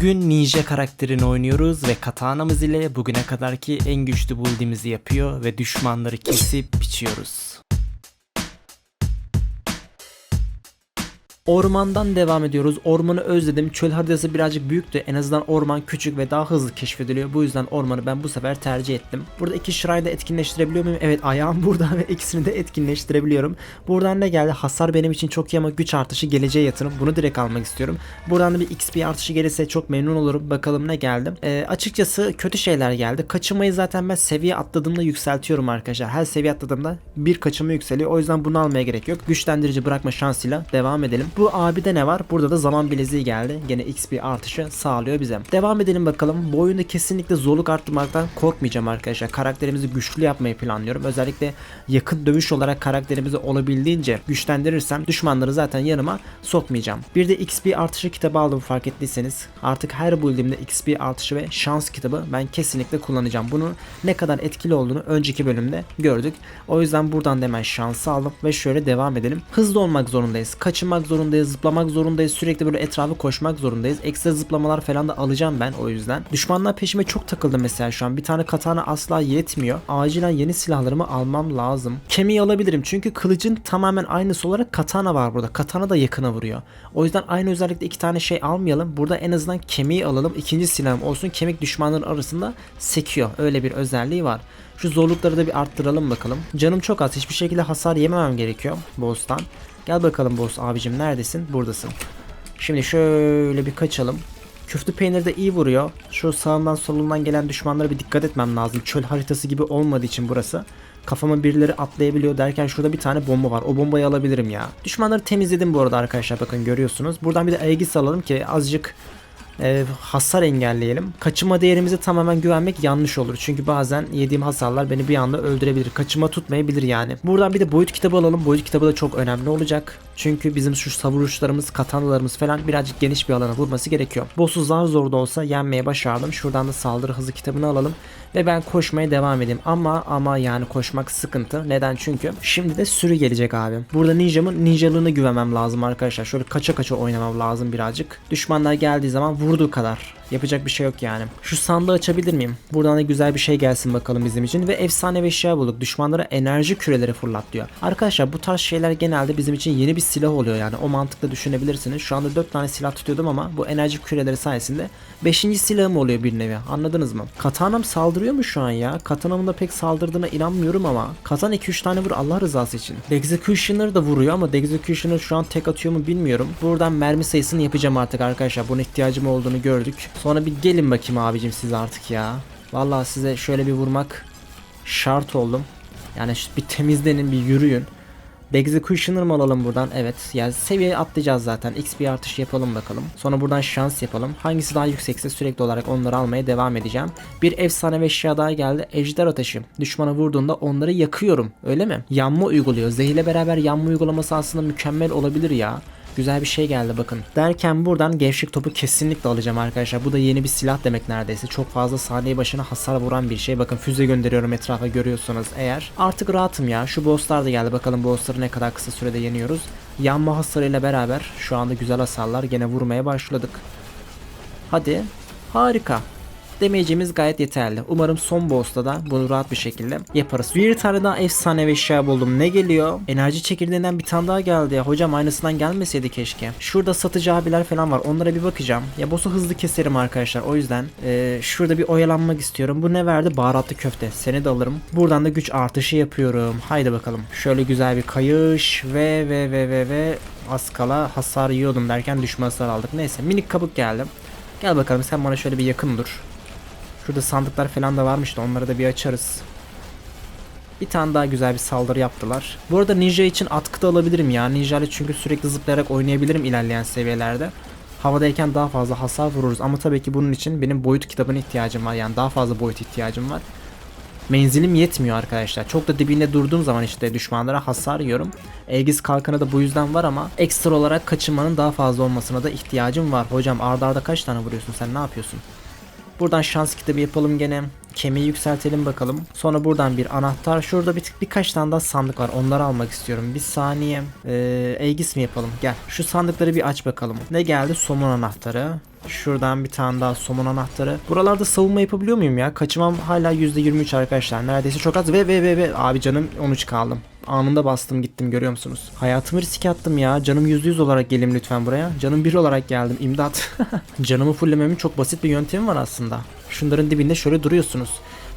Bugün ninja karakterini oynuyoruz ve katanamız ile bugüne kadarki en güçlü build'imizi yapıyor ve düşmanları kesip biçiyoruz. Ormandan devam ediyoruz. Ormanı özledim. Çöl haritası birazcık büyüktü. En azından orman küçük ve daha hızlı keşfediliyor. Bu yüzden ormanı ben bu sefer tercih ettim. Burada iki şırayı da etkinleştirebiliyor muyum? Evet ayağım burada ve ikisini de etkinleştirebiliyorum. Buradan ne geldi? Hasar benim için çok iyi ama güç artışı geleceğe yatırım. Bunu direkt almak istiyorum. Buradan da bir XP artışı gelirse çok memnun olurum. Bakalım ne geldi. Ee, açıkçası kötü şeyler geldi. Kaçınmayı zaten ben seviye atladığımda yükseltiyorum arkadaşlar. Her seviye atladığımda bir kaçınma yükseliyor. O yüzden bunu almaya gerek yok. Güçlendirici bırakma şansıyla devam edelim. Bu abide ne var? Burada da zaman bileziği geldi. Gene XP artışı sağlıyor bize. Devam edelim bakalım. Bu oyunda kesinlikle zorluk arttırmaktan korkmayacağım arkadaşlar. Karakterimizi güçlü yapmayı planlıyorum. Özellikle yakın dövüş olarak karakterimizi olabildiğince güçlendirirsem düşmanları zaten yanıma sokmayacağım. Bir de XP artışı kitabı aldım fark ettiyseniz. Artık her build'imde XP artışı ve şans kitabı ben kesinlikle kullanacağım. Bunu ne kadar etkili olduğunu önceki bölümde gördük. O yüzden buradan da hemen şansı aldım ve şöyle devam edelim. Hızlı olmak zorundayız. Kaçınmak zorundayız. Zıplamak zorundayız. Sürekli böyle etrafı koşmak zorundayız. Ekstra zıplamalar falan da alacağım ben o yüzden. Düşmanlar peşime çok takıldı mesela şu an. Bir tane katana asla yetmiyor. Acilen yeni silahlarımı almam lazım. Kemiği alabilirim çünkü kılıcın tamamen aynısı olarak katana var burada. Katana da yakına vuruyor. O yüzden aynı özellikle iki tane şey almayalım. Burada en azından kemiği alalım. İkinci silahım olsun. Kemik düşmanların arasında sekiyor. Öyle bir özelliği var. Şu zorlukları da bir arttıralım bakalım. Canım çok az. Hiçbir şekilde hasar yememem gerekiyor boss'tan. Gel bakalım boss abicim neredesin? Buradasın. Şimdi şöyle bir kaçalım. Küftü peynir de iyi vuruyor. Şu sağından solundan gelen düşmanlara bir dikkat etmem lazım. Çöl haritası gibi olmadığı için burası. Kafama birileri atlayabiliyor derken şurada bir tane bomba var. O bombayı alabilirim ya. Düşmanları temizledim bu arada arkadaşlar bakın görüyorsunuz. Buradan bir de Aegis alalım ki azıcık e, hasar engelleyelim. Kaçınma değerimize tamamen güvenmek yanlış olur. Çünkü bazen yediğim hasarlar beni bir anda öldürebilir. Kaçınma tutmayabilir yani. Buradan bir de boyut kitabı alalım. Boyut kitabı da çok önemli olacak. Çünkü bizim şu savuruşlarımız, katanalarımız falan birazcık geniş bir alana vurması gerekiyor. Boss'u zar zor da olsa yenmeye başardım. Şuradan da saldırı hızı kitabını alalım. Ve ben koşmaya devam edeyim. Ama ama yani koşmak sıkıntı. Neden? Çünkü şimdi de sürü gelecek abi. Burada ninjamın ninjalığına güvenmem lazım arkadaşlar. Şöyle kaça kaça oynamam lazım birazcık. Düşmanlar geldiği zaman vurduğu kadar. Yapacak bir şey yok yani. Şu sandığı açabilir miyim? Buradan da güzel bir şey gelsin bakalım bizim için. Ve efsane bir eşya bulduk. Düşmanlara enerji küreleri fırlat diyor. Arkadaşlar bu tarz şeyler genelde bizim için yeni bir silah oluyor yani. O mantıkla düşünebilirsiniz. Şu anda 4 tane silah tutuyordum ama bu enerji küreleri sayesinde 5. silahım oluyor bir nevi. Anladınız mı? Katanam saldırıyor mu şu an ya? Katanamın da pek saldırdığına inanmıyorum ama. Katan 2-3 tane vur Allah rızası için. Executioner da vuruyor ama Executioner şu an tek atıyor mu bilmiyorum. Buradan mermi sayısını yapacağım artık arkadaşlar. Buna ihtiyacım olduğunu gördük. Sonra bir gelin bakayım abicim siz artık ya. Vallahi size şöyle bir vurmak şart oldum. Yani bir temizlenin bir yürüyün. Executioner mı alalım buradan? Evet. Yani seviye atlayacağız zaten. XP artış yapalım bakalım. Sonra buradan şans yapalım. Hangisi daha yüksekse sürekli olarak onları almaya devam edeceğim. Bir efsane ve eşya daha geldi. Ejder ateşi. Düşmana vurduğunda onları yakıyorum. Öyle mi? Yanma uyguluyor. Zehirle beraber yanma uygulaması aslında mükemmel olabilir ya. Güzel bir şey geldi bakın. Derken buradan gevşek topu kesinlikle alacağım arkadaşlar. Bu da yeni bir silah demek neredeyse. Çok fazla saniye başına hasar vuran bir şey. Bakın füze gönderiyorum etrafa görüyorsunuz eğer. Artık rahatım ya. Şu bosslar da geldi. Bakalım bossları ne kadar kısa sürede yeniyoruz. Yanma hasarıyla beraber şu anda güzel hasarlar. Gene vurmaya başladık. Hadi. Harika demeyeceğimiz gayet yeterli. Umarım son boss'ta da bunu rahat bir şekilde yaparız. Bir tane daha efsane ve eşya buldum. Ne geliyor? Enerji çekirdeğinden bir tane daha geldi ya. Hocam aynısından gelmeseydi keşke. Şurada satıcı abiler falan var. Onlara bir bakacağım. Ya boss'u hızlı keserim arkadaşlar. O yüzden ee, şurada bir oyalanmak istiyorum. Bu ne verdi? Baharatlı köfte. Seni de alırım. Buradan da güç artışı yapıyorum. Haydi bakalım. Şöyle güzel bir kayış ve ve ve ve ve az hasar yiyordum derken düşme hasar aldık. Neyse minik kabuk geldi. Gel bakalım sen bana şöyle bir yakın dur. Şurada sandıklar falan da varmıştı. Onları da bir açarız. Bir tane daha güzel bir saldırı yaptılar. Bu arada ninja için atkı da alabilirim ya. Ninja ile çünkü sürekli zıplayarak oynayabilirim ilerleyen seviyelerde. Havadayken daha fazla hasar vururuz ama tabii ki bunun için benim boyut kitabına ihtiyacım var. Yani daha fazla boyut ihtiyacım var. Menzilim yetmiyor arkadaşlar. Çok da dibinde durduğum zaman işte düşmanlara hasar yiyorum. Aegis kalkanı da bu yüzden var ama ekstra olarak kaçınmanın daha fazla olmasına da ihtiyacım var. Hocam ardarda arda kaç tane vuruyorsun sen ne yapıyorsun? Buradan şans kitabı yapalım gene. Kemiği yükseltelim bakalım. Sonra buradan bir anahtar. Şurada bir, birkaç tane daha sandık var. Onları almak istiyorum. Bir saniye. Ee, Aegis mi yapalım? Gel. Şu sandıkları bir aç bakalım. Ne geldi? Somun anahtarı. Şuradan bir tane daha somun anahtarı. Buralarda savunma yapabiliyor muyum ya? Kaçımam hala %23 arkadaşlar. Neredeyse çok az. Ve ve ve ve. Abi canım 13 kaldım. Anında bastım gittim görüyor musunuz? Hayatımı riske attım ya. Canım %100 olarak gelim lütfen buraya. Canım 1 olarak geldim. İmdat. Canımı fulllememin çok basit bir yöntemi var aslında. Şunların dibinde şöyle duruyorsunuz.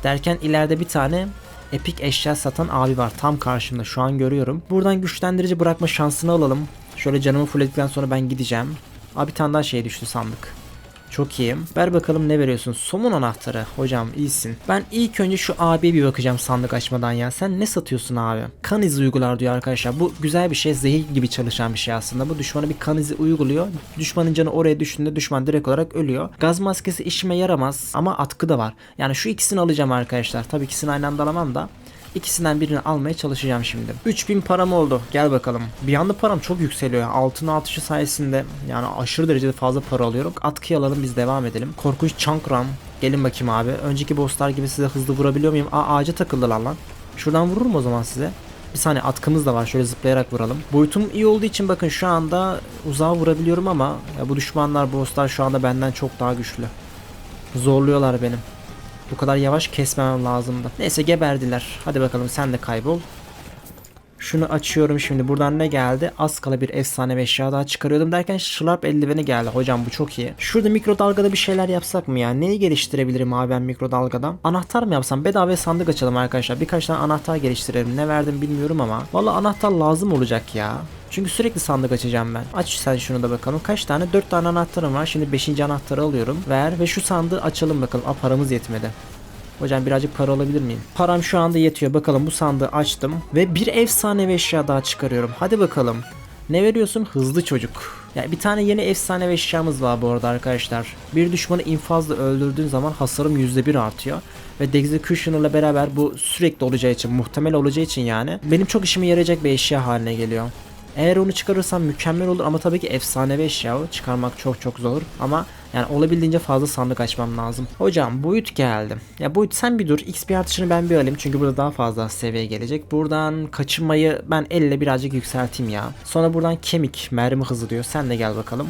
Derken ileride bir tane epik eşya satan abi var. Tam karşımda şu an görüyorum. Buradan güçlendirici bırakma şansını alalım. Şöyle canımı fullledikten sonra ben gideceğim. Abi bir tane daha şey düştü sandık. Çok iyiyim. Ver bakalım ne veriyorsun? Somun anahtarı. Hocam iyisin. Ben ilk önce şu abiye bir bakacağım sandık açmadan ya. Sen ne satıyorsun abi? Kan izi uygular diyor arkadaşlar. Bu güzel bir şey. Zehir gibi çalışan bir şey aslında. Bu düşmana bir kan izi uyguluyor. Düşmanın canı oraya düştüğünde düşman direkt olarak ölüyor. Gaz maskesi işime yaramaz ama atkı da var. Yani şu ikisini alacağım arkadaşlar. Tabii ikisini aynı anda alamam da. İkisinden birini almaya çalışacağım şimdi. 3000 param oldu. Gel bakalım. Bir anda param çok yükseliyor. Altın atışı sayesinde yani aşırı derecede fazla para alıyorum. Atkıyı alalım biz devam edelim. Korkunç Chankram. Gelin bakayım abi. Önceki bosslar gibi size hızlı vurabiliyor muyum? Aa ağaca takıldılar lan. Şuradan vururum o zaman size. Bir saniye atkımız da var. Şöyle zıplayarak vuralım. Boyutum iyi olduğu için bakın şu anda uzağa vurabiliyorum ama ya bu düşmanlar bosslar şu anda benden çok daha güçlü. Zorluyorlar benim. Bu kadar yavaş kesmemem lazımdı. Neyse geberdiler. Hadi bakalım sen de kaybol. Şunu açıyorum şimdi. Buradan ne geldi? Az kala bir efsane eşya daha çıkarıyordum derken şılap eldiveni geldi. Hocam bu çok iyi. Şurada mikrodalgada bir şeyler yapsak mı ya? Neyi geliştirebilirim abi ben mikrodalgada? Anahtar mı yapsam? Bedava sandık açalım arkadaşlar. Birkaç tane anahtar geliştirelim. Ne verdim bilmiyorum ama. Valla anahtar lazım olacak ya. Çünkü sürekli sandık açacağım ben. Aç sen şunu da bakalım. Kaç tane? 4 tane anahtarım var. Şimdi 5. anahtarı alıyorum. Ver ve şu sandığı açalım bakalım. Aa paramız yetmedi. Hocam birazcık para alabilir miyim? Param şu anda yetiyor. Bakalım bu sandığı açtım. Ve bir efsanevi eşya daha çıkarıyorum. Hadi bakalım. Ne veriyorsun? Hızlı çocuk. Ya bir tane yeni efsane eşyamız var bu arada arkadaşlar. Bir düşmanı infazla öldürdüğün zaman hasarım %1 artıyor. Ve Executioner ile beraber bu sürekli olacağı için, muhtemel olacağı için yani benim çok işime yarayacak bir eşya haline geliyor. Eğer onu çıkarırsam mükemmel olur ama tabii ki efsanevi eşya o. çıkarmak çok çok zor ama yani olabildiğince fazla sandık açmam lazım. Hocam boyut geldi. Ya boyut sen bir dur. XP artışını ben bir alayım çünkü burada daha fazla seviye gelecek. Buradan kaçınmayı ben elle birazcık yükselteyim ya. Sonra buradan kemik mermi hızı diyor. Sen de gel bakalım.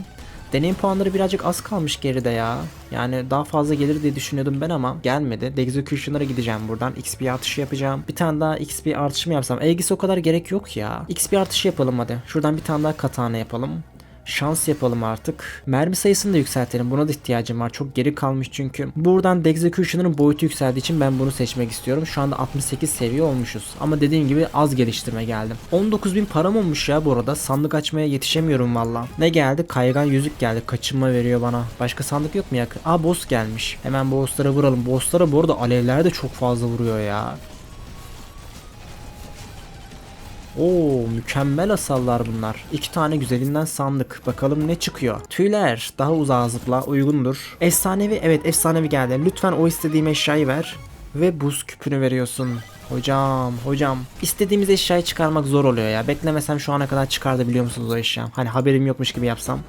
Deneyim puanları birazcık az kalmış geride ya. Yani daha fazla gelir diye düşünüyordum ben ama gelmedi. Executioner'a gideceğim buradan. XP artışı yapacağım. Bir tane daha XP artışı mı yapsam? Aegis o kadar gerek yok ya. XP artışı yapalım hadi. Şuradan bir tane daha katana yapalım. Şans yapalım artık. Mermi sayısını da yükseltelim. Buna da ihtiyacım var. Çok geri kalmış çünkü. Buradan Executioner'ın boyutu yükseldiği için ben bunu seçmek istiyorum. Şu anda 68 seviye olmuşuz. Ama dediğim gibi az geliştirme geldim. 19.000 param olmuş ya bu arada. Sandık açmaya yetişemiyorum valla. Ne geldi? Kaygan yüzük geldi. Kaçınma veriyor bana. Başka sandık yok mu yakın? Aa boss gelmiş. Hemen bosslara vuralım. Bosslara bu arada alevler de çok fazla vuruyor ya. Oo mükemmel asallar bunlar. İki tane güzelinden sandık. Bakalım ne çıkıyor. Tüyler daha uzağa zıpla uygundur. Efsanevi evet efsanevi geldi. Lütfen o istediğim eşyayı ver. Ve buz küpünü veriyorsun. Hocam hocam istediğimiz eşyayı çıkarmak zor oluyor ya. Beklemesem şu ana kadar çıkardı biliyor musunuz o eşya? Hani haberim yokmuş gibi yapsam.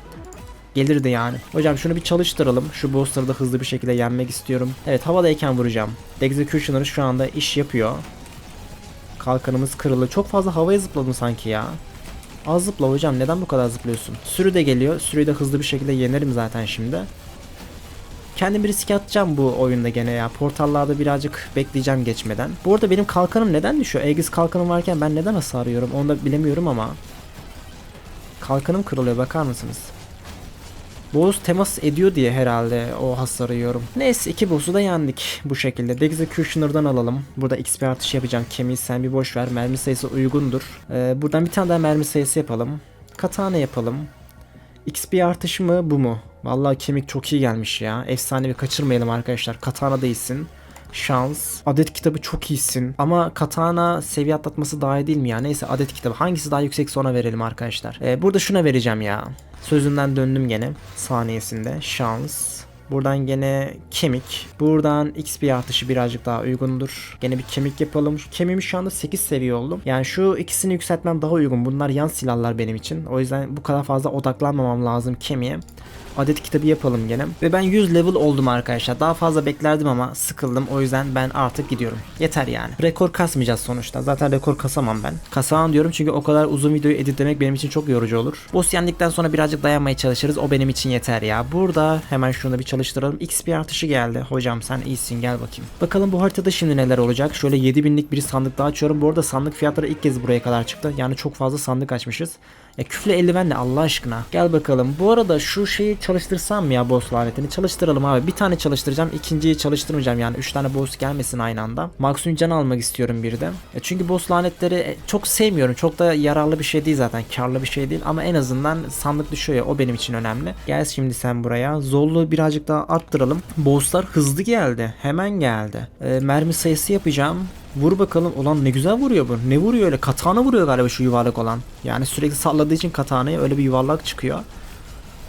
Gelirdi yani. Hocam şunu bir çalıştıralım. Şu bossları da hızlı bir şekilde yenmek istiyorum. Evet havadayken vuracağım. Executioner şu anda iş yapıyor. Kalkanımız kırılı. Çok fazla havaya zıpladım sanki ya. Az zıpla hocam. Neden bu kadar zıplıyorsun? Sürü de geliyor. Sürüyü de hızlı bir şekilde yenerim zaten şimdi. Kendim bir riske atacağım bu oyunda gene ya. Portallarda birazcık bekleyeceğim geçmeden. Bu arada benim kalkanım neden düşüyor? Aegis kalkanım varken ben neden hasar yiyorum? Onu da bilemiyorum ama. Kalkanım kırılıyor bakar mısınız? Boss temas ediyor diye herhalde o hasarı yiyorum. Neyse iki boss'u da yendik bu şekilde. Executioner'dan alalım. Burada XP artışı yapacağım. Kemiği sen bir boş ver. Mermi sayısı uygundur. Ee, buradan bir tane daha mermi sayısı yapalım. Katana yapalım. XP artışı mı bu mu? Vallahi kemik çok iyi gelmiş ya. Efsane bir kaçırmayalım arkadaşlar. Katana değilsin. Şans. Adet kitabı çok iyisin. Ama katana seviye atlatması daha iyi değil mi ya? Neyse adet kitabı. Hangisi daha yüksekse ona verelim arkadaşlar. Ee, burada şuna vereceğim ya. Sözünden döndüm gene. Saniyesinde. Şans. Buradan gene kemik. Buradan XP artışı birazcık daha uygundur. Gene bir kemik yapalım. Şu Kemiğim şu anda 8 seviye oldum. Yani şu ikisini yükseltmem daha uygun. Bunlar yan silahlar benim için. O yüzden bu kadar fazla odaklanmamam lazım kemiğe. Adet kitabı yapalım gene. Ve ben 100 level oldum arkadaşlar. Daha fazla beklerdim ama sıkıldım. O yüzden ben artık gidiyorum. Yeter yani. Rekor kasmayacağız sonuçta. Zaten rekor kasamam ben. Kasamam diyorum çünkü o kadar uzun videoyu editlemek benim için çok yorucu olur. Boss yendikten sonra birazcık dayanmaya çalışırız. O benim için yeter ya. Burada hemen şunu da bir çalıştıralım. XP artışı geldi. Hocam sen iyisin gel bakayım. Bakalım bu haritada şimdi neler olacak. Şöyle 7000'lik bir sandık daha açıyorum. Bu arada sandık fiyatları ilk kez buraya kadar çıktı. Yani çok fazla sandık açmışız. Ya küflü eldiven ne Allah aşkına. Gel bakalım. Bu arada şu şeyi çalıştırsam mı ya boss lanetini? Çalıştıralım abi. Bir tane çalıştıracağım. ikinciyi çalıştırmayacağım yani. 3 tane boss gelmesin aynı anda. Maksimum can almak istiyorum bir de. Ya çünkü boss lanetleri e, çok sevmiyorum. Çok da yararlı bir şey değil zaten. Karlı bir şey değil. Ama en azından sandık düşüyor ya. O benim için önemli. Gel şimdi sen buraya. Zorluğu birazcık daha arttıralım. Bosslar hızlı geldi. Hemen geldi. Ee, mermi sayısı yapacağım. Vur bakalım. Ulan ne güzel vuruyor bu. Ne vuruyor öyle? Katana vuruyor galiba şu yuvarlak olan. Yani sürekli salladığı için katanaya öyle bir yuvarlak çıkıyor.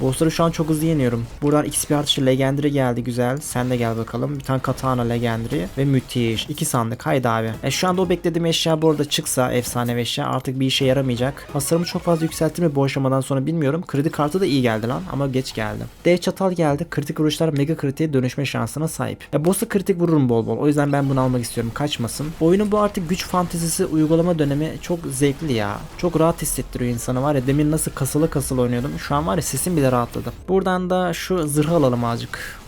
Bossları şu an çok hızlı yeniyorum. Buradan XP artışı Legendary geldi güzel. Sen de gel bakalım. Bir tane Katana Legendary ve müthiş. İki sandık. Haydi abi. E şu anda o beklediğim eşya bu arada çıksa efsane eşya artık bir işe yaramayacak. Hasarımı çok fazla yükselttim mi bu aşamadan sonra bilmiyorum. Kredi kartı da iyi geldi lan ama geç geldi. Dev çatal geldi. Kritik vuruşlar mega kritiğe dönüşme şansına sahip. Ya boss'u kritik vururum bol bol. O yüzden ben bunu almak istiyorum. Kaçmasın. Oyunun bu artık güç fantezisi uygulama dönemi çok zevkli ya. Çok rahat hissettiriyor insanı var ya. Demin nasıl kasılı kasılı oynuyordum. Şu an var ya sesim bile rahatladı. Buradan da şu zırhı alalım azıcık.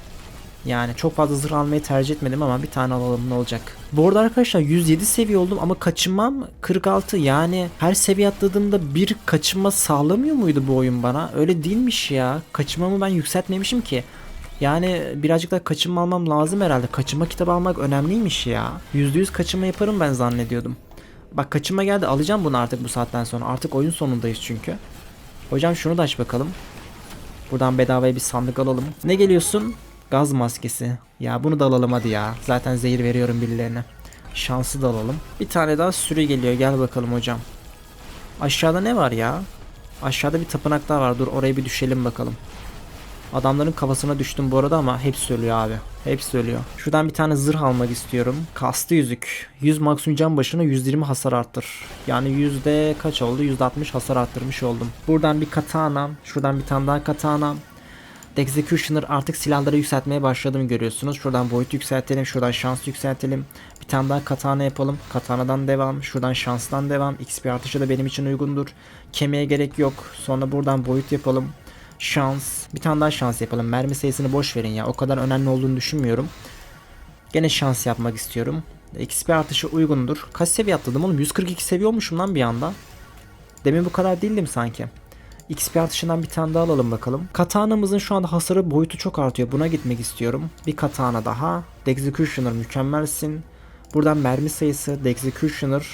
Yani çok fazla zırh almayı tercih etmedim ama bir tane alalım ne olacak. Bu arada arkadaşlar 107 seviye oldum ama kaçınmam 46 yani her seviye atladığımda bir kaçınma sağlamıyor muydu bu oyun bana? Öyle değilmiş ya. Kaçınmamı ben yükseltmemişim ki. Yani birazcık daha kaçınma almam lazım herhalde. Kaçınma kitabı almak önemliymiş ya. %100 kaçınma yaparım ben zannediyordum. Bak kaçınma geldi alacağım bunu artık bu saatten sonra. Artık oyun sonundayız çünkü. Hocam şunu da aç bakalım. Buradan bedavaya bir sandık alalım. Ne geliyorsun? Gaz maskesi. Ya bunu da alalım hadi ya. Zaten zehir veriyorum birilerine. Şansı da alalım. Bir tane daha sürü geliyor. Gel bakalım hocam. Aşağıda ne var ya? Aşağıda bir tapınak daha var. Dur oraya bir düşelim bakalım. Adamların kafasına düştüm bu arada ama hepsi ölüyor abi. Hepsi ölüyor. Şuradan bir tane zırh almak istiyorum. Kastı yüzük. 100 maksimum can başına 120 hasar arttır. Yani yüzde kaç oldu? %60 hasar arttırmış oldum. Buradan bir katana. Şuradan bir tane daha katana. Executioner artık silahları yükseltmeye başladım görüyorsunuz. Şuradan boyut yükseltelim. Şuradan şans yükseltelim. Bir tane daha katana yapalım. Katanadan devam. Şuradan şanstan devam. XP artışı da benim için uygundur. Kemiğe gerek yok. Sonra buradan boyut yapalım. Şans. Bir tane daha şans yapalım. Mermi sayısını boş verin ya. O kadar önemli olduğunu düşünmüyorum. Gene şans yapmak istiyorum. XP artışı uygundur. Kaç seviye atladım oğlum? 142 seviye olmuşum lan bir anda. Demin bu kadar değildim sanki. XP artışından bir tane daha alalım bakalım. Katana'mızın şu anda hasarı boyutu çok artıyor. Buna gitmek istiyorum. Bir katana daha. Dexecutioner mükemmelsin. Buradan mermi sayısı. Dexecutioner.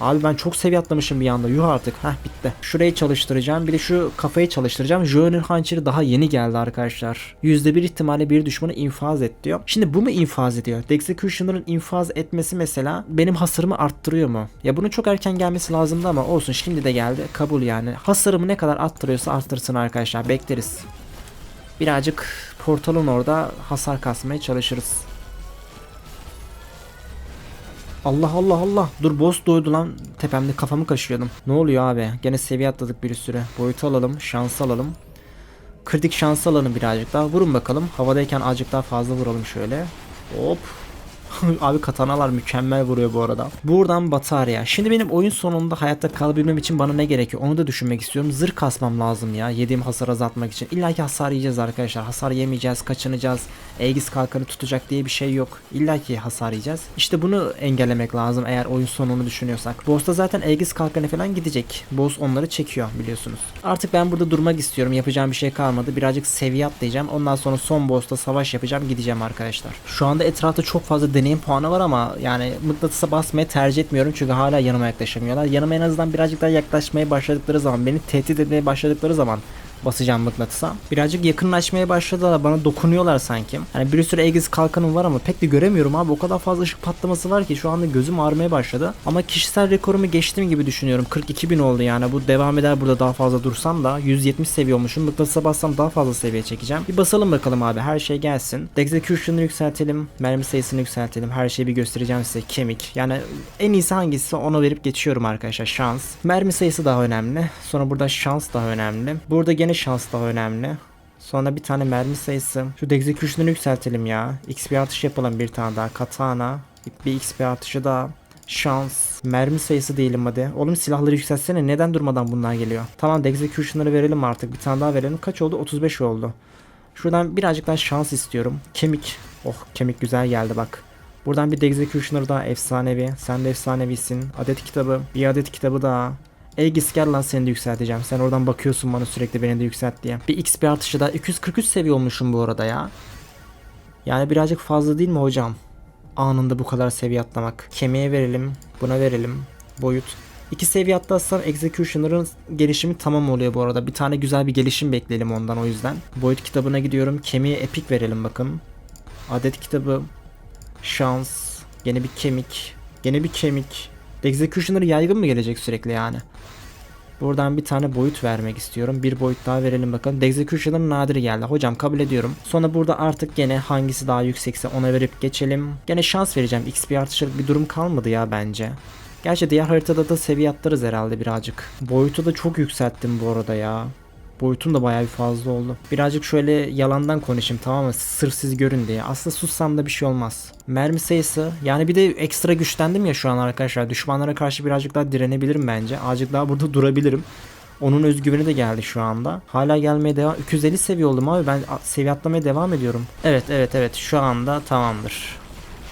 Abi ben çok seviye atlamışım bir anda. Yuh artık. Heh bitti. Şurayı çalıştıracağım. Bir de şu kafayı çalıştıracağım. Joe'nun hançeri daha yeni geldi arkadaşlar. %1 ihtimalle bir düşmanı infaz et diyor. Şimdi bu mu infaz ediyor? Dexecutioner'ın infaz etmesi mesela benim hasarımı arttırıyor mu? Ya bunun çok erken gelmesi lazımdı ama olsun şimdi de geldi. Kabul yani. Hasarımı ne kadar arttırıyorsa arttırsın arkadaşlar. Bekleriz. Birazcık portalın orada hasar kasmaya çalışırız. Allah Allah Allah. Dur boss doydu lan. Tepemde kafamı kaşıyordum. Ne oluyor abi? Gene seviye atladık bir sürü. Boyutu alalım. Şans alalım. Kritik şans alalım birazcık daha. Vurun bakalım. Havadayken azıcık daha fazla vuralım şöyle. Hop. Abi katanalar mükemmel vuruyor bu arada. Buradan batarya. Şimdi benim oyun sonunda hayatta kalabilmem için bana ne gerekiyor onu da düşünmek istiyorum. Zırh kasmam lazım ya yediğim hasar azaltmak için. İlla ki hasar yiyeceğiz arkadaşlar. Hasar yemeyeceğiz, kaçınacağız. Aegis kalkanı tutacak diye bir şey yok. İlla ki hasar yiyeceğiz. İşte bunu engellemek lazım eğer oyun sonunu düşünüyorsak. Boss'ta zaten Aegis kalkanı falan gidecek. Boss onları çekiyor biliyorsunuz. Artık ben burada durmak istiyorum. Yapacağım bir şey kalmadı. Birazcık seviye atlayacağım. Ondan sonra son boss'ta savaş yapacağım. Gideceğim arkadaşlar. Şu anda etrafta çok fazla deneyim puanı var ama yani mıknatısa basmayı tercih etmiyorum çünkü hala yanıma yaklaşamıyorlar. Yanıma en azından birazcık daha yaklaşmaya başladıkları zaman, beni tehdit etmeye başladıkları zaman basacağım mıknatısa. Birazcık yakınlaşmaya başladılar. Bana dokunuyorlar sanki. Hani bir sürü Aegis kalkanım var ama pek de göremiyorum abi. O kadar fazla ışık patlaması var ki şu anda gözüm ağrımaya başladı. Ama kişisel rekorumu geçtim gibi düşünüyorum. 42 bin oldu yani. Bu devam eder burada daha fazla dursam da 170 seviye olmuşum. Mıknatısa bassam daha fazla seviye çekeceğim. Bir basalım bakalım abi. Her şey gelsin. Execution'ı yükseltelim. Mermi sayısını yükseltelim. Her şeyi bir göstereceğim size. Kemik. Yani en iyisi hangisi onu verip geçiyorum arkadaşlar. Şans. Mermi sayısı daha önemli. Sonra burada şans daha önemli. Burada gene şans daha önemli. Sonra bir tane mermi sayısı. Şu execution'ını yükseltelim ya. XP artışı yapalım bir tane daha. Katana. Bir XP artışı daha. Şans. Mermi sayısı diyelim hadi. Oğlum silahları yükseltsene. Neden durmadan bunlar geliyor? Tamam execution'ları verelim artık. Bir tane daha verelim. Kaç oldu? 35 oldu. Şuradan birazcık daha şans istiyorum. Kemik. Oh kemik güzel geldi bak. Buradan bir Executioner daha efsanevi. Sen de efsanevisin. Adet kitabı. Bir adet kitabı daha. Aegis gel lan seni de yükselteceğim. Sen oradan bakıyorsun bana sürekli beni de yükselt diye. Bir XP artışı da 243 seviye olmuşum bu arada ya. Yani birazcık fazla değil mi hocam? Anında bu kadar seviye atlamak. Kemiğe verelim. Buna verelim. Boyut. İki seviye atlarsam Executioner'ın gelişimi tamam oluyor bu arada. Bir tane güzel bir gelişim bekleyelim ondan o yüzden. Boyut kitabına gidiyorum. Kemiğe epic verelim bakın. Adet kitabı. Şans. Gene bir kemik. Gene bir kemik. Executioner yaygın mı gelecek sürekli yani? Buradan bir tane boyut vermek istiyorum. Bir boyut daha verelim bakalım. Executioner nadir geldi. Hocam kabul ediyorum. Sonra burada artık gene hangisi daha yüksekse ona verip geçelim. Gene şans vereceğim. XP artışı bir durum kalmadı ya bence. Gerçi diğer haritada da seviye atlarız herhalde birazcık. Boyutu da çok yükselttim bu arada ya. Boyutum da bayağı bir fazla oldu. Birazcık şöyle yalandan konuşayım tamam mı? Sırf siz görün diye. Aslında sussam da bir şey olmaz. Mermi sayısı. Yani bir de ekstra güçlendim ya şu an arkadaşlar. Düşmanlara karşı birazcık daha direnebilirim bence. Azıcık daha burada durabilirim. Onun özgüveni de geldi şu anda. Hala gelmeye devam. 250 seviye oldum abi. Ben seviye atlamaya devam ediyorum. Evet evet evet. Şu anda tamamdır.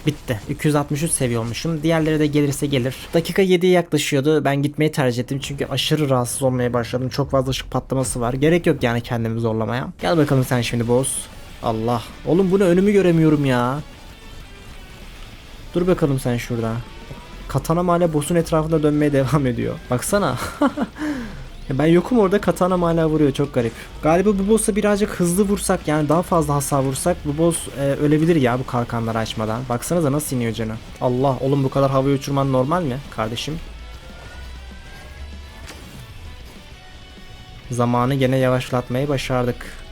Bitti. 263 seviye olmuşum. Diğerleri de gelirse gelir. Dakika 7'ye yaklaşıyordu. Ben gitmeyi tercih ettim çünkü aşırı rahatsız olmaya başladım. Çok fazla ışık patlaması var. Gerek yok yani kendimi zorlamaya. Gel bakalım sen şimdi boss. Allah. Oğlum bunu önümü göremiyorum ya. Dur bakalım sen şurada. Katana hala boss'un etrafında dönmeye devam ediyor. Baksana. Ben yokum orada katana hala vuruyor çok garip. Galiba bu boss'a birazcık hızlı vursak yani daha fazla hasar vursak bu boss e, ölebilir ya bu kalkanları açmadan. Baksanıza nasıl iniyor canı. Allah oğlum bu kadar havaya uçurman normal mi kardeşim? Zamanı gene yavaşlatmayı başardık.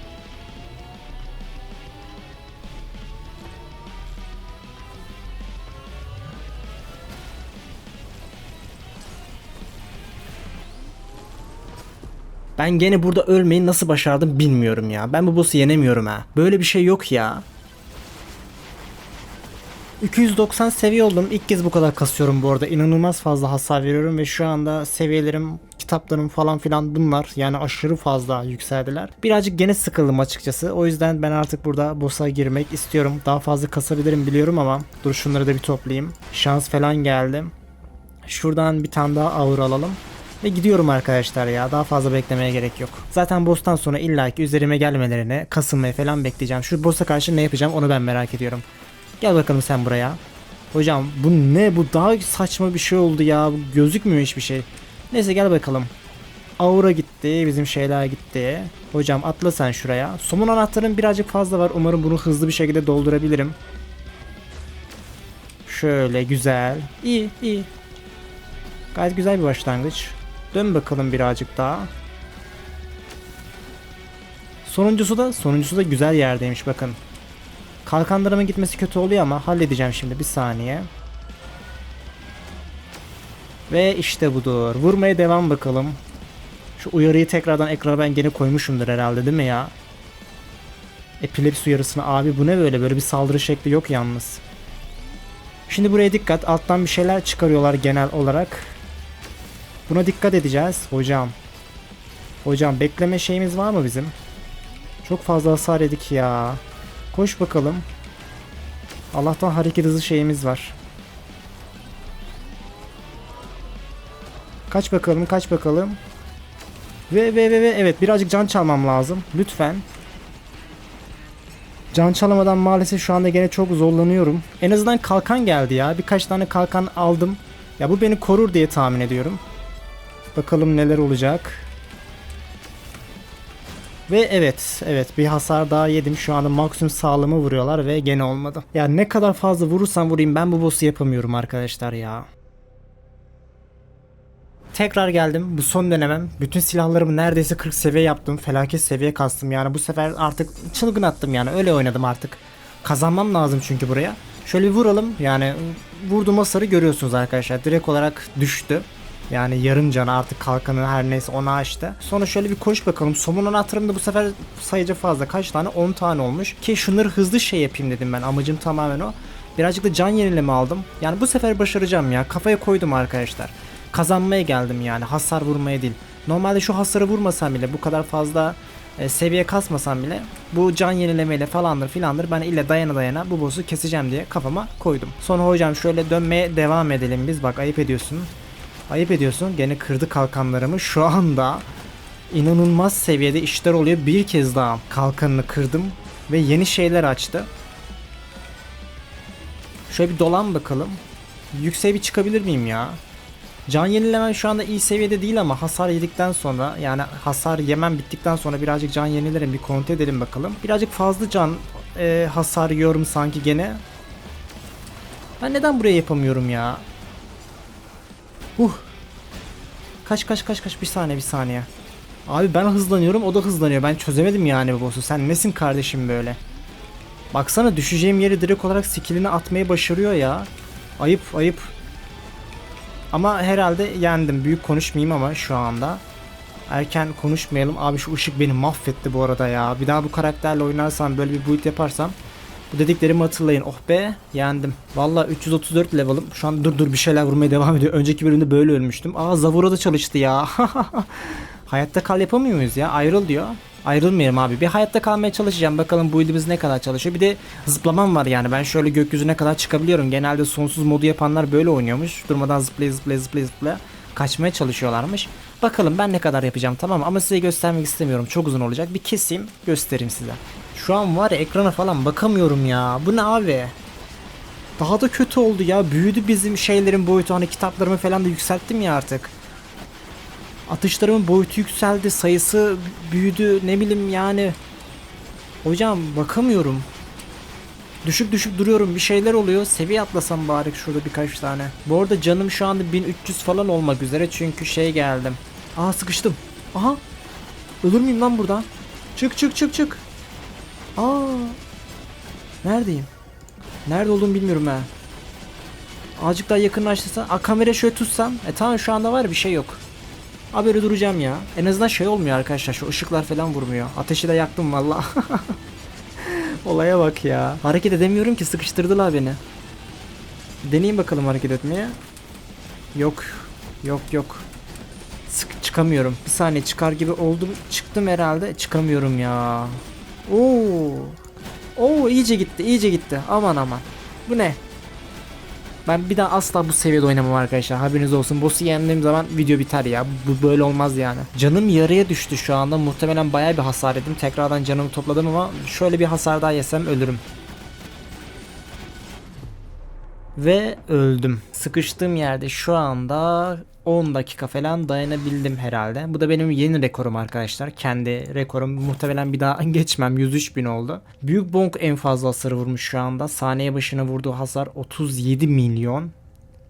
Ben gene burada ölmeyi nasıl başardım bilmiyorum ya. Ben bu boss'u yenemiyorum ha. Böyle bir şey yok ya. 290 seviye oldum. İlk kez bu kadar kasıyorum bu arada. İnanılmaz fazla hasar veriyorum ve şu anda seviyelerim, kitaplarım falan filan bunlar. Yani aşırı fazla yükseldiler. Birazcık gene sıkıldım açıkçası. O yüzden ben artık burada boss'a girmek istiyorum. Daha fazla kasabilirim biliyorum ama dur şunları da bir toplayayım. Şans falan geldi. Şuradan bir tane daha ağır alalım. Ve gidiyorum arkadaşlar ya. Daha fazla beklemeye gerek yok. Zaten boss'tan sonra illaki üzerime gelmelerini, kasılmayı falan bekleyeceğim. Şu boss'a karşı ne yapacağım onu ben merak ediyorum. Gel bakalım sen buraya. Hocam bu ne? Bu daha saçma bir şey oldu ya. Gözükmüyor hiçbir şey. Neyse gel bakalım. Aura gitti. Bizim şeyler gitti. Hocam atla sen şuraya. Somun anahtarım birazcık fazla var. Umarım bunu hızlı bir şekilde doldurabilirim. Şöyle güzel. İyi iyi. Gayet güzel bir başlangıç. Dön bakalım birazcık daha. Sonuncusu da sonuncusu da güzel yerdeymiş bakın. Kalkanlarımın gitmesi kötü oluyor ama halledeceğim şimdi bir saniye. Ve işte budur. Vurmaya devam bakalım. Şu uyarıyı tekrardan ekrana ben gene koymuşumdur herhalde değil mi ya? Epilepsi uyarısını abi bu ne böyle böyle bir saldırı şekli yok yalnız. Şimdi buraya dikkat alttan bir şeyler çıkarıyorlar genel olarak. Buna dikkat edeceğiz hocam. Hocam bekleme şeyimiz var mı bizim? Çok fazla hasar yedik ya. Koş bakalım. Allah'tan hareket hızı şeyimiz var. Kaç bakalım kaç bakalım. Ve ve ve ve evet birazcık can çalmam lazım. Lütfen. Can çalamadan maalesef şu anda gene çok zorlanıyorum. En azından kalkan geldi ya. Birkaç tane kalkan aldım. Ya bu beni korur diye tahmin ediyorum. Bakalım neler olacak. Ve evet, evet bir hasar daha yedim. Şu anda maksimum sağlığımı vuruyorlar ve gene olmadı. Ya ne kadar fazla vurursam vurayım ben bu boss'u yapamıyorum arkadaşlar ya. Tekrar geldim. Bu son denemem. Bütün silahlarımı neredeyse 40 seviye yaptım. Felaket seviye kastım. Yani bu sefer artık çılgın attım yani. Öyle oynadım artık. Kazanmam lazım çünkü buraya. Şöyle bir vuralım. Yani vurduğum hasarı görüyorsunuz arkadaşlar. Direkt olarak düştü. Yani yarım canı artık kalkanı her neyse onu açtı. Sonra şöyle bir koş bakalım. Somun anahtarım da bu sefer sayıca fazla. Kaç tane? 10 tane olmuş. Ki şunları hızlı şey yapayım dedim ben. Amacım tamamen o. Birazcık da can yenileme aldım. Yani bu sefer başaracağım ya. Kafaya koydum arkadaşlar. Kazanmaya geldim yani. Hasar vurmaya değil. Normalde şu hasarı vurmasam bile bu kadar fazla e, seviye kasmasam bile bu can yenilemeyle falandır filandır ben ille dayana dayana bu boss'u keseceğim diye kafama koydum. Sonra hocam şöyle dönmeye devam edelim biz. Bak ayıp ediyorsun. Ayıp ediyorsun. Gene kırdı kalkanlarımı. Şu anda inanılmaz seviyede işler oluyor. Bir kez daha kalkanını kırdım ve yeni şeyler açtı. Şöyle bir dolan bakalım. Yükseğe bir çıkabilir miyim ya? Can yenilemem şu anda iyi seviyede değil ama hasar yedikten sonra yani hasar yemem bittikten sonra birazcık can yenilerim bir kontrol edelim bakalım. Birazcık fazla can e, hasar yiyorum sanki gene. Ben neden buraya yapamıyorum ya? Uh. Kaç kaç kaç kaç bir saniye bir saniye. Abi ben hızlanıyorum o da hızlanıyor. Ben çözemedim yani bu boss'u. Sen nesin kardeşim böyle? Baksana düşeceğim yeri direkt olarak skillini atmayı başarıyor ya. Ayıp ayıp. Ama herhalde yendim. Büyük konuşmayayım ama şu anda. Erken konuşmayalım. Abi şu ışık beni mahvetti bu arada ya. Bir daha bu karakterle oynarsam böyle bir build yaparsam bu dediklerimi hatırlayın. Oh be yendim. Valla 334 level'ım. Şu an dur dur bir şeyler vurmaya devam ediyor. Önceki bölümde böyle ölmüştüm. Aa Zavura da çalıştı ya. hayatta kal yapamıyor muyuz ya? Ayrıl diyor. Ayrılmayalım abi. Bir hayatta kalmaya çalışacağım. Bakalım bu build'imiz ne kadar çalışıyor. Bir de zıplamam var yani. Ben şöyle gökyüzüne kadar çıkabiliyorum. Genelde sonsuz modu yapanlar böyle oynuyormuş. Durmadan zıplaya zıplaya zıplaya zıplaya kaçmaya çalışıyorlarmış. Bakalım ben ne kadar yapacağım tamam? Ama size göstermek istemiyorum. Çok uzun olacak. Bir keseyim göstereyim size. Şu an var ya ekrana falan bakamıyorum ya. Bu ne abi? Daha da kötü oldu ya. Büyüdü bizim şeylerin boyutu. Hani kitaplarımı falan da yükselttim ya artık. Atışlarımın boyutu yükseldi. Sayısı büyüdü. Ne bileyim yani. Hocam bakamıyorum. Düşük düşük duruyorum. Bir şeyler oluyor. Seviye atlasam bari şurada birkaç tane. Bu arada canım şu anda 1300 falan olmak üzere. Çünkü şey geldim. Aa sıkıştım. Aha. Ölür müyüm lan buradan? Çık çık çık çık. Aa. Neredeyim? Nerede olduğumu bilmiyorum ha. Azıcık daha yakınlaştırsan. Aa kamera şöyle tutsam. E tamam şu anda var bir şey yok. Abi böyle duracağım ya. En azından şey olmuyor arkadaşlar. Şu ışıklar falan vurmuyor. Ateşi de yaktım valla. Olaya bak ya. Hareket edemiyorum ki sıkıştırdılar beni. Deneyeyim bakalım hareket etmeye. Yok. Yok yok. Çıkamıyorum. Bir saniye çıkar gibi oldum. Çıktım herhalde. Çıkamıyorum ya. Oo. Oo iyice gitti. iyice gitti. Aman aman. Bu ne? Ben bir daha asla bu seviyede oynamam arkadaşlar. Haberiniz olsun. Boss'u yendiğim zaman video biter ya. Bu böyle olmaz yani. Canım yarıya düştü şu anda. Muhtemelen bayağı bir hasar yedim. Tekrardan canımı topladım ama şöyle bir hasar daha yesem ölürüm. Ve öldüm. Sıkıştığım yerde şu anda 10 dakika falan dayanabildim herhalde. Bu da benim yeni rekorum arkadaşlar. Kendi rekorum muhtemelen bir daha geçmem. 103 bin oldu. Büyük Bonk en fazla hasarı vurmuş şu anda. Saniye başına vurduğu hasar 37 milyon.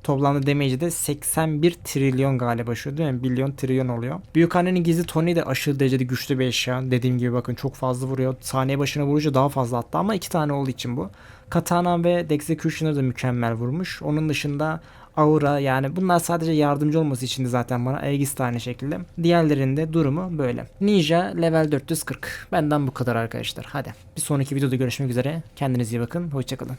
Toplamda damage'i de 81 trilyon galiba şu değil mi? Milyon trilyon oluyor. Büyükhannenin gizli Tony de aşırı derecede güçlü bir eşya. Dediğim gibi bakın çok fazla vuruyor. Saniye başına vurunca daha fazla hatta ama iki tane olduğu için bu. Katana ve Dexecutioner da mükemmel vurmuş. Onun dışında Aura yani bunlar sadece yardımcı olması için zaten bana. Aegis de şekilde. Diğerlerinde durumu böyle. Ninja level 440. Benden bu kadar arkadaşlar. Hadi bir sonraki videoda görüşmek üzere. Kendinize iyi bakın. Hoşçakalın.